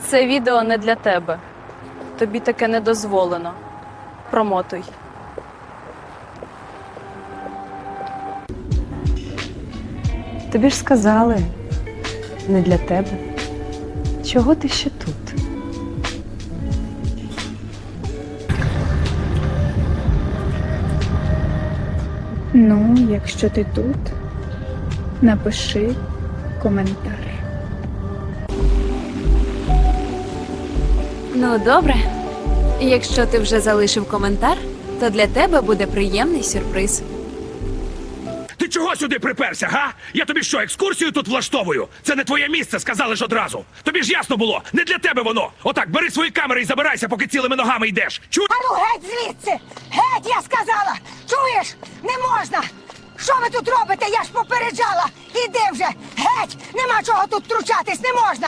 Це відео не для тебе. Тобі таке не дозволено. Промотуй. Тобі ж сказали, не для тебе. Чого ти ще тут? Ну, якщо ти тут, напиши коментар. Ну, добре. Якщо ти вже залишив коментар, то для тебе буде приємний сюрприз. Ти чого сюди приперся, га? Я тобі що, екскурсію тут влаштовую? Це не твоє місце, сказали ж одразу. Тобі ж ясно було, не для тебе воно. Отак, бери свої камери і забирайся, поки цілими ногами йдеш. Чу? Ану, геть звідси! Геть, я сказала! Чуєш? Не можна! Що ви тут робите? Я ж попереджала! Іди вже! Геть! Нема чого тут втручатись, не можна!